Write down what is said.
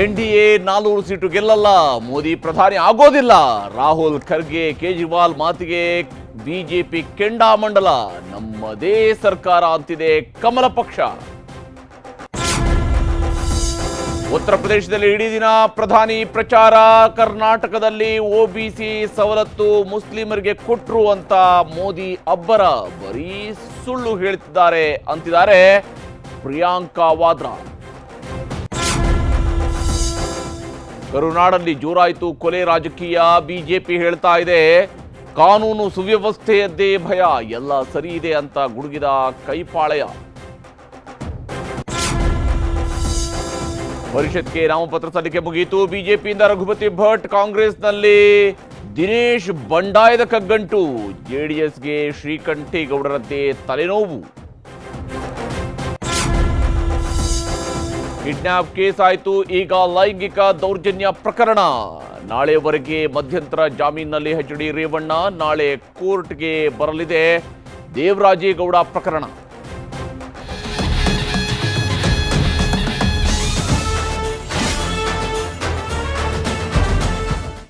N D A ನಾಲ್ವರು seat ಗೆಲ್ಲಲ್ಲ. ಮೋದಿ ಪ್ರಧಾನಿ ಆಗೋದಿಲ್ಲ. ರಾಹುಲ್ ಖರ್ಗೆ ಕೇಜ್ರಿವಾಲ್ ಮಾತಿಗೆ ಬಿಜೆಪಿ ಕೆಂಡಾಮಂಡಲ ನಮ್ಮದೇ ಸರ್ಕಾರ ಅಂತಿದೆ ಕಮಲ ಪಕ್ಷ. ಉತ್ತರ ಪ್ರದೇಶದಲ್ಲಿ ಇಡೀ ದಿನ ಪ್ರಧಾನಿ ಪ್ರಚಾರ. ಕರ್ನಾಟಕದಲ್ಲಿ ಒಬಿಸಿ ಸವಲತ್ತು ಮುಸ್ಲಿಮರಿಗೆ ಕೊಟ್ರು ಅಂತ ಮೋದಿ ಅಬ್ಬರ ಬರೀ ಸುಳ್ಳು ಹೇಳ್ತಿದ್ದಾರೆ ಅಂತಿದ್ದಾರೆ ಪ್ರಿಯಾಂಕಾ ವಾದ್ರಾ. ಕರುನಾಡಲ್ಲಿ ಜೋರಾಯಿತು ಕೊಲೆ ರಾಜಕೀಯ. ಬಿಜೆಪಿ ಹೇಳ್ತಾ ಇದೆ, ಕಾನೂನು ಸುವ್ಯವಸ್ಥೆಯದ್ದೇ ಭಯ, ಎಲ್ಲ ಸರಿ ಇದೆ ಅಂತ ಗುಡುಗಿದ ಕೈಪಾಳಯ. ಪರಿಷತ್ಗೆ ನಾಮಪತ್ರ ಸಲ್ಲಿಕೆ ಮುಗಿಯಿತು. ಬಿಜೆಪಿಯಿಂದ ರಘುಪತಿ ಭಟ್, ಕಾಂಗ್ರೆಸ್ನಲ್ಲಿ ದಿನೇಶ್ ಬಂಡಾಯದ ಕಗ್ಗಂಟು. ಜೆಡಿಎಸ್ಗೆ ಶ್ರೀಕಂಠೇಗೌಡರಂತೆ ತಲೆನೋವು. ಕಿಡ್ನಾಪ್ ಕೇಸ್ ಆಯಿತು ಈಗ ಲೈಂಗಿಕ ದೌರ್ಜನ್ಯ ಪ್ರಕರಣ. ನಾಳೆವರೆಗೆ ಮಧ್ಯಂತರ ಜಾಮೀನಿನಲ್ಲಿ ಹೆಚ್ ಡಿ ರೇವಣ್ಣ ನಾಳೆ ಕೋರ್ಟ್ಗೆ ಬರಲಿದೆ. ದೇವರಾಜೇಗೌಡ ಪ್ರಕರಣ.